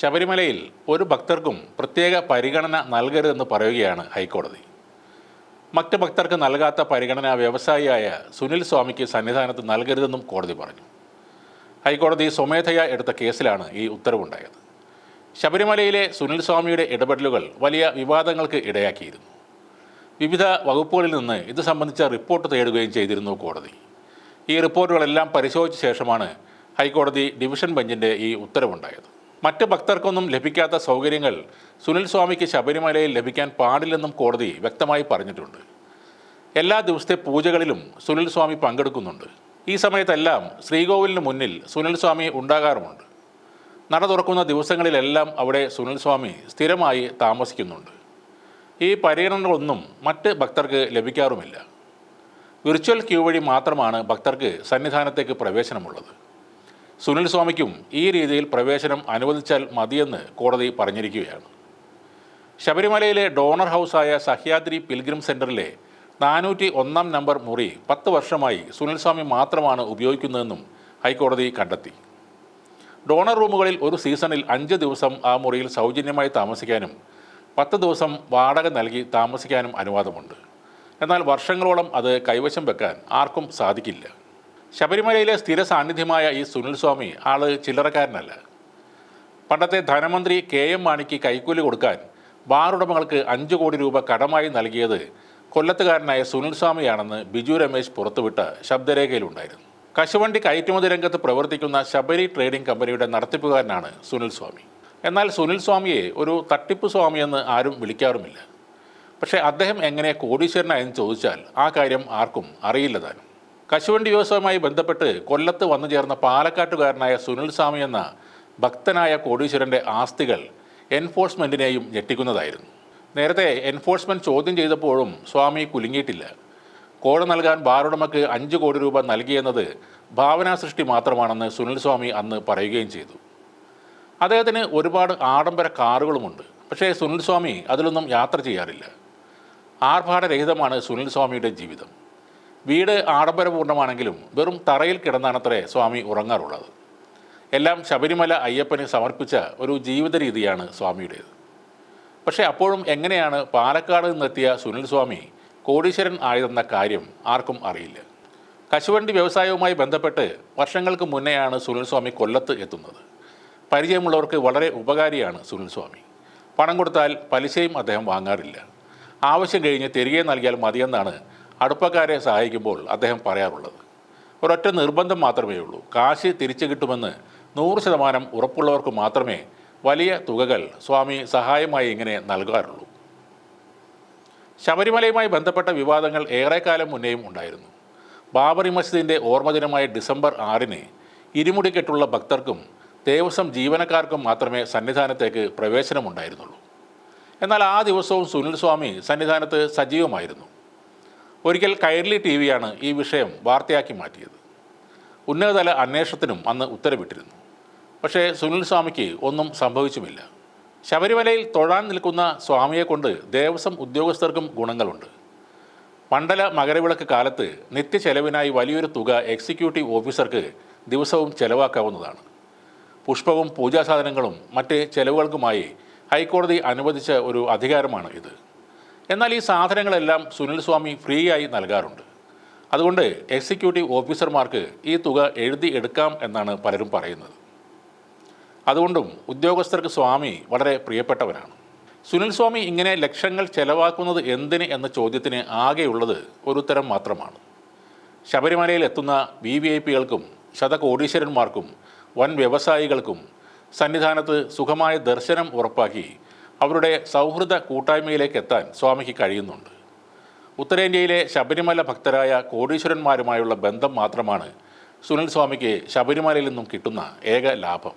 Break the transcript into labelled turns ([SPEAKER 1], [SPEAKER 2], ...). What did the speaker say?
[SPEAKER 1] ശബരിമലയിൽ ഒരു ഭക്തർക്കും പ്രത്യേക പരിഗണന നൽകരുതെന്ന് പറയുകയാണ് ഹൈക്കോടതി. മറ്റ് ഭക്തർക്ക് നൽകാത്ത പരിഗണന വ്യവസായിയായ സുനിൽ സ്വാമിക്ക് സന്നിധാനത്ത് നൽകരുതെന്നും കോടതി പറഞ്ഞു. ഹൈക്കോടതി സ്വമേധയ എടുത്ത കേസിലാണ് ഈ ഉത്തരവുണ്ടായത്. ശബരിമലയിലെ സുനിൽ സ്വാമിയുടെ ഇടപെടലുകൾ വലിയ വിവാദങ്ങൾക്ക് ഇടയാക്കിയിരുന്നു. വിവിധ വകുപ്പുകളിൽ നിന്ന് ഇത് സംബന്ധിച്ച റിപ്പോർട്ട് തേടുകയും ചെയ്തിരുന്നു കോടതി. ഈ റിപ്പോർട്ടുകളെല്ലാം പരിശോധിച്ച ശേഷമാണ് ഹൈക്കോടതി ഡിവിഷൻ ബെഞ്ചിന്റെ ഈ ഉത്തരവുണ്ടായത്. മറ്റ് ഭക്തർക്കൊന്നും ലഭിക്കാത്ത സൗകര്യങ്ങൾ സുനിൽ സ്വാമിക്ക് ശബരിമലയിൽ ലഭിക്കാൻ പാടില്ലെന്നും കോടതി വ്യക്തമായി പറഞ്ഞിട്ടുണ്ട്. എല്ലാ ദിവസത്തെ പൂജകളിലും സുനിൽ സ്വാമി പങ്കെടുക്കുന്നുണ്ട്. ഈ സമയത്തെല്ലാം ശ്രീകോവിലിന് മുന്നിൽ സുനിൽ സ്വാമി ഉണ്ടാകാറുമുണ്ട്. നട തുറക്കുന്ന ദിവസങ്ങളിലെല്ലാം അവിടെ സുനിൽ സ്വാമി സ്ഥിരമായി താമസിക്കുന്നുണ്ട്. ഈ പരിഗണനകളൊന്നും മറ്റ് ഭക്തർക്ക് ലഭിക്കാറുമില്ല. വിർച്വൽ ക്യൂ വഴി മാത്രമാണ് ഭക്തർക്ക് സന്നിധാനത്തേക്ക് പ്രവേശനമുള്ളത്. സുനിൽ സ്വാമിക്കും ഈ രീതിയിൽ പ്രവേശനം അനുവദിച്ചാൽ മതിയെന്ന് കോടതി പറഞ്ഞിരിക്കുകയാണ്. ശബരിമലയിലെ ഡോണർ ഹൗസായ സഹ്യാദ്രി പിൽഗ്രിം സെന്ററിലെ നാനൂറ്റി ഒന്നാം നമ്പർ മുറി പത്ത് വർഷമായി സുനിൽ സ്വാമി മാത്രമാണ് ഉപയോഗിക്കുന്നതെന്നും ഹൈക്കോടതി കണ്ടെത്തി. ഡോണർ റൂമുകളിൽ ഒരു സീസണിൽ അഞ്ച് ദിവസം ആ മുറിയിൽ സൗജന്യമായി താമസിക്കാനും പത്ത് ദിവസം വാടക നൽകി താമസിക്കാനും അനുവാദമുണ്ട്. എന്നാൽ വർഷങ്ങളോളം അത് കൈവശം വെക്കാൻ ആർക്കും സാധിക്കില്ല. ശബരിമലയിലെ സ്ഥിര സാന്നിധ്യമായ ഈ സുനിൽ സ്വാമി ആൾ ചില്ലറക്കാരനല്ല. പണ്ടത്തെ ധനമന്ത്രി കെ എം മാണിക്ക് കൈക്കൂലി കൊടുക്കാൻ ബാറുടമകൾക്ക് അഞ്ച് കോടി രൂപ കടമായി നൽകിയത് കൊല്ലത്തുകാരനായ സുനിൽ സ്വാമിയാണെന്ന് ബിജു രമേശ് പുറത്തുവിട്ട ശബ്ദരേഖയിലുണ്ടായിരുന്നു. കശുവണ്ടി കയറ്റുമതി രംഗത്ത് പ്രവർത്തിക്കുന്ന ശബരി ട്രേഡിംഗ് കമ്പനിയുടെ നടത്തിപ്പുകാരനാണ് സുനിൽ സ്വാമി. എന്നാൽ സുനിൽ സ്വാമിയെ ഒരു തട്ടിപ്പ് സ്വാമിയെന്ന് ആരും വിളിക്കാറുമില്ല. പക്ഷേ അദ്ദേഹം എങ്ങനെ കോടീശ്വരനായെന്ന് ചോദിച്ചാൽ ആ കാര്യം ആർക്കും അറിയില്ല താനും. കശുവണ്ടി വ്യവസായവുമായി ബന്ധപ്പെട്ട് കൊല്ലത്ത് വന്നു ചേർന്ന പാലക്കാട്ടുകാരനായ സുനിൽ സ്വാമി എന്ന ഭക്തനായ കോടീശ്വരന്റെ ആസ്തികൾ എൻഫോഴ്സ്മെന്റിനെയും ഞെട്ടിക്കുന്നതായിരുന്നു. നേരത്തെ എൻഫോഴ്സ്മെന്റ് ചോദ്യം ചെയ്തപ്പോഴും സ്വാമി കുലുങ്ങിയിട്ടില്ല. കോട നൽകാൻ ബാറുടമക്ക് അഞ്ച് കോടി രൂപ നൽകിയെന്നത് ഭാവനാ സൃഷ്ടി മാത്രമാണെന്ന് സുനിൽ സ്വാമി അന്ന് പറയുകയും ചെയ്തു. അദ്ദേഹത്തിന് ഒരുപാട് ആഡംബര കാറുകളുമുണ്ട്. പക്ഷേ സുനിൽ സ്വാമി അതിലൊന്നും യാത്ര ചെയ്യാറില്ല. ആർഭാടരഹിതമാണ് സുനിൽ സ്വാമിയുടെ ജീവിതം. വീട് ആഡംബരപൂർണമാണെങ്കിലും വെറും തറയിൽ കിടന്നാണത്രേ സ്വാമി ഉറങ്ങാറുള്ളത്. എല്ലാം ശബരിമല അയ്യപ്പന് സമർപ്പിച്ച ഒരു ജീവിത രീതിയാണ് സ്വാമിയുടേത്. പക്ഷേ അപ്പോഴും എങ്ങനെയാണ് പാലക്കാട് നിന്നെത്തിയ സുനിൽ സ്വാമി കോടീശ്വരൻ ആയതെന്ന കാര്യം ആർക്കും അറിയില്ല. കശുവണ്ടി വ്യവസായവുമായി ബന്ധപ്പെട്ട് വർഷങ്ങൾക്ക് മുന്നെയാണ് സുനിൽ സ്വാമി കൊല്ലത്ത് എത്തുന്നത്. പരിചയമുള്ളവർക്ക് വളരെ ഉപകാരിയാണ് സുനിൽ സ്വാമി. പണം കൊടുത്താൽ പലിശയും അദ്ദേഹം വാങ്ങാറില്ല. ആവശ്യം കഴിഞ്ഞ് തിരികെ നൽകിയാൽ മതിയെന്നാണ് അടുപ്പക്കാരെ സഹായിക്കുമ്പോൾ അദ്ദേഹം പറയാറുള്ളത് ഒരൊറ്റ നിർബന്ധം മാത്രമേ ഉള്ളൂ. കാശ് തിരിച്ചു കിട്ടുമെന്ന് നൂറ് ശതമാനം ഉറപ്പുള്ളവർക്ക് മാത്രമേ വലിയ തുകകൾ സ്വാമി സഹായമായി ഇങ്ങനെ നൽകാറുള്ളൂ. ശബരിമലയുമായി ബന്ധപ്പെട്ട വിവാദങ്ങൾ ഏറെക്കാലം മുന്നേയും ഉണ്ടായിരുന്നു. ബാബറി മസ്ജിദിന്റെ ഓർമ്മദിനമായ ഡിസംബർ ആറിന് ഇരുമുടിക്കെട്ടുള്ള ഭക്തർക്കും ദേവസ്വം ജീവനക്കാർക്കും മാത്രമേ സന്നിധാനത്തേക്ക് പ്രവേശനമുണ്ടായിരുന്നുള്ളൂ. എന്നാൽ ആ ദിവസവും സുനിൽ സ്വാമി സന്നിധാനത്ത് സജീവമായിരുന്നു. ഒരിക്കൽ കൈരളി ടി വിയാണ് ഈ വിഷയം വാർത്തയാക്കി മാറ്റിയത്. ഉന്നതതല അന്വേഷണത്തിനും അന്ന് ഉത്തരവിട്ടിരുന്നു. പക്ഷേ സുനിൽ സ്വാമിക്ക് ഒന്നും സംഭവിച്ചുമില്ല. ശബരിമലയിൽ തൊഴാൻ നിൽക്കുന്ന സ്വാമിയെ കൊണ്ട് ദേവസ്വം ഉദ്യോഗസ്ഥർക്കും ഗുണങ്ങളുണ്ട്. മണ്ഡല മകരവിളക്ക് കാലത്ത് നിത്യ ചെലവിനായി വലിയൊരു തുക എക്സിക്യൂട്ടീവ് ഓഫീസർക്ക് ദിവസവും ചെലവാക്കാവുന്നതാണ്. പുഷ്പവും പൂജാസാധനങ്ങളും മറ്റ് ചെലവുകൾക്കുമായി ഹൈക്കോടതി അനുവദിച്ച ഒരു അധികാരമാണ് ഇത്. എന്നാൽ ഈ സാധനങ്ങളെല്ലാം സുനിൽ സ്വാമി ഫ്രീ ആയി നൽകാറുണ്ട്. അതുകൊണ്ട് എക്സിക്യൂട്ടീവ് ഓഫീസർമാർക്ക് ഈ തുക എഴുതി എടുക്കാം എന്നാണ് പലരും പറയുന്നത്. അതുകൊണ്ടും ഉദ്യോഗസ്ഥർക്ക് സ്വാമി വളരെ പ്രിയപ്പെട്ടവനാണ് സുനിൽ സ്വാമി ഇങ്ങനെ ലക്ഷങ്ങൾ ചെലവാക്കുന്നത് എന്തിന് എന്ന ചോദ്യത്തിന് ആകെയുള്ളത് ഒരുത്തരം മാത്രമാണ്. ശബരിമലയിൽ എത്തുന്ന വി വി ഐ പികൾക്കും ശതകോടീശ്വരന്മാർക്കും വൻ വ്യവസായികൾക്കും സന്നിധാനത്ത് സുഖമായ ദർശനം ഉറപ്പാക്കി അവരുടെ സൗഹൃദ കൂട്ടായ്മയിലേക്ക് എത്താൻ സ്വാമിക്ക് കഴിയുന്നുണ്ട്. ഉത്തരേന്ത്യയിലെ ശബരിമല ഭക്തരായ കോടീശ്വരന്മാരുമായുള്ള ബന്ധം മാത്രമാണ് സുനിൽ സ്വാമിക്ക് ശബരിമലയിൽ നിന്നും കിട്ടുന്ന ഏക ലാഭം.